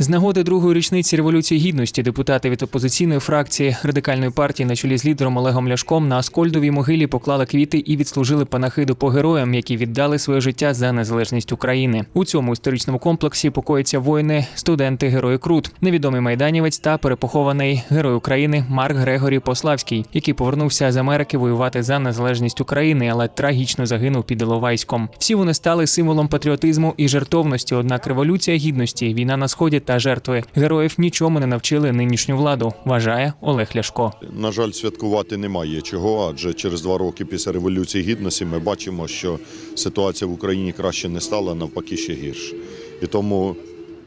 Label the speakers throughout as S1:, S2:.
S1: З нагоди другої річниці революції гідності депутати від опозиційної фракції радикальної партії на чолі з лідером Олегом Ляшком на Аскольдовій могилі поклали квіти і відслужили панахиду по героям, які віддали своє життя за незалежність України. У цьому історичному комплексі покоїться воїни, студенти, герої Крут, невідомий майданівець та перепохований герой України Марк Грегорі Пославський, який повернувся з Америки воювати за незалежність України, але трагічно загинув під Іловайськом. Всі вони стали символом патріотизму і жертовності. Однак революція гідності, війна на сході та жертви героїв нічому не навчили нинішню владу. Вважає Олег Ляшко.
S2: На жаль, святкувати немає чого, адже через два роки після революції гідності ми бачимо, що ситуація в Україні краще не стала, навпаки, ще гірше. І тому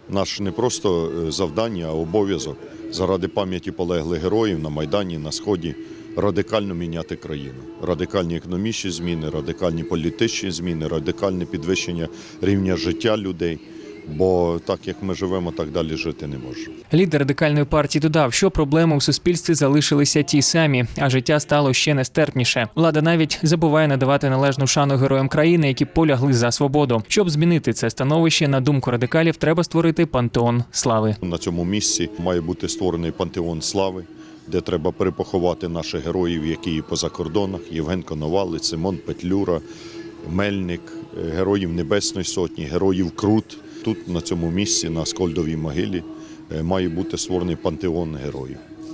S2: наш не просто е, завдання, а обов'язок заради пам'яті полеглих героїв на Майдані, на Сході радикально міняти країну. Радикальні економічні зміни, радикальні політичні зміни, радикальне підвищення рівня життя людей. Бо так як ми живемо, так далі жити не можемо.
S1: Лідер радикальної партії додав, що проблеми у суспільстві залишилися ті самі, а життя стало ще нестерпніше. Влада навіть забуває надавати належну шану героям країни, які полягли за свободу. Щоб змінити це становище, на думку радикалів, треба створити пантеон слави.
S2: На цьому місці має бути створений пантеон слави, де треба перепоховати наших героїв, які і поза кордонах: Євген Коновалець, Симон Петлюра, Мельник, е, героїв Небесної Сотні, героїв Крут. Тут на цьому місці, на Скольдовій могилі, е, має бути створений пантеон героїв.